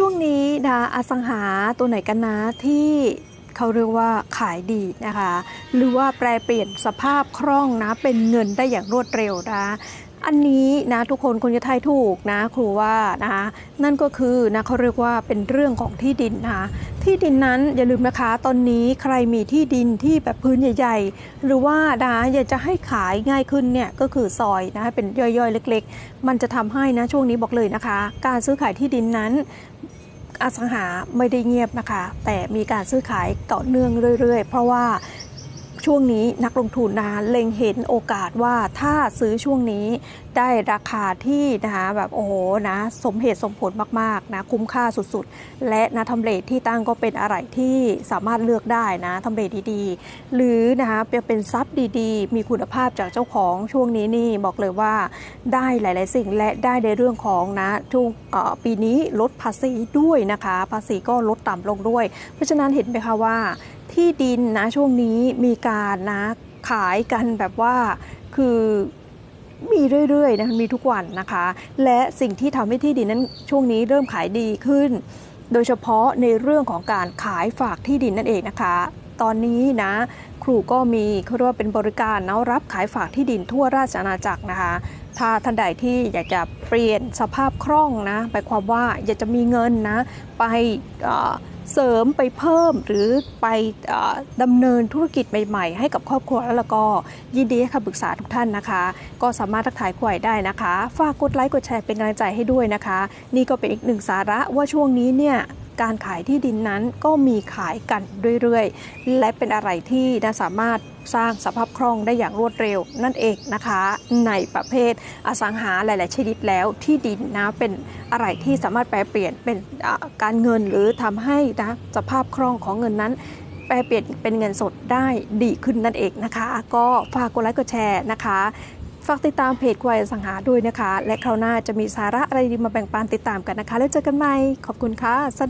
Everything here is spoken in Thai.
ช่วงนี้นะอสังหาตัวไหนกันนะที่เขาเรียกว่าขายดีนะคะ หรือว่าแปลเปลี่ยนสภาพคล่องนะเป็นเงินได้อย่างรวดเร็วนะ อันนี้นะทุกคนคงจะทายถูกนะครูว่านะคะนั่นก็คือนะเขาเรียกว่าเป็นเรื่องของที่ดินนะคะที่ดินนั้นอย่าลืมนะคะ ตอนนี้ใครมีที่ดินที่แบบพื้นใหญ่ ๆ หรือว่านะอยากจะให้ขายง่ายขึ้นเนี่ยก็คือซอยนะเป็นย่อยๆ เล็ก ๆ มันจะทำให้นะช่วงนี้บอกเลยนะคะ การซื้อขายที่ดินนั้นอสังหาไม่ได้เงียบนะคะ แต่มีการซื้อขายต่อเนื่องเรื่อย ๆ เพราะว่า ช่วงนี้นักลงทุนนะคะเล็งเห็นโอกาสว่าถ้าซื้อช่วงนี้ได้ราคาที่นะคะแบบโอ้โหนะสมเหตุสมผลมากๆนะคุ้มค่าสุดๆ และนะทำเลที่ตั้งก็เป็นอะไรที่สามารถเลือกได้นะทำเลดีๆ หรือนะคะเป็นทรัพย์ดีๆ มีคุณภาพจากเจ้าของช่วงนี้นี่บอกเลยว่าได้หลาย ๆ สิ่งและได้ในเรื่องของนะช่วงปีนี้ลดภาษีด้วยนะคะ ภาษีก็ลดต่ำลงด้วย เพราะฉะนั้นเห็นไหมคะว่า ที่ดินนะช่วงนี้มีการนะขายกันแบบว่าคือมีเรื่อยๆนะมีทุกวันนะคะ และสิ่งที่ทำให้ที่ดินนั้นช่วงนี้เริ่มขายดีขึ้น โดยเฉพาะในเรื่องของการขายฝากที่ดินนั่นเองนะคะ ตอนนี้นะครูก็มีเขาเรียกว่าเป็นบริการนะรับขายฝากที่ดินทั่วราชอาณาจักรนะคะ ถ้าท่านใดที่อยากจะเปลี่ยนสภาพคล่องนะไปความว่าอยากจะมีเงินนะไป เสริมไปเพิ่มหรือไปอ่อดำเนินธุรกิจใหม่ๆ ให้กับครอบครัวแล้วแล้วก็ยินดีให้คำปรึกษาทุกท่านนะคะ ก็สามารถทักทายคุยได้นะคะ ฝากกดไลค์กดแชร์เป็นกำลังใจให้ด้วยนะคะ นี่ก็เป็นอีกหนึ่งสาระว่าช่วงนี้เนี่ย การขายที่ดินนั้นก็มีขายกันเรื่อยๆ และเป็นอะไรที่นะสามารถสร้างสภาพคล่องได้อย่างรวดเร็วนั่นเองนะคะ ในประเภทอสังหาหลาย ๆ ชนิดแล้วที่ดินนะเป็นอะไรที่สามารถแปลเปลี่ยนเป็นการเงินหรือทำให้นะสภาพคล่องของเงินนั้นแปลเปลี่ยนเป็นเงินสดได้ดีขึ้นนั่นเองนะคะ ก็ฝากกดไลค์กดแชร์นะคะฝากติดตามเพจควายอสังหาด้วยนะคะ และคราวหน้าจะมีสาระอะไรดีมาแบ่งปันติดตามกันนะคะ แล้วเจอกันใหม่ ขอบคุณค่ะสวัสดี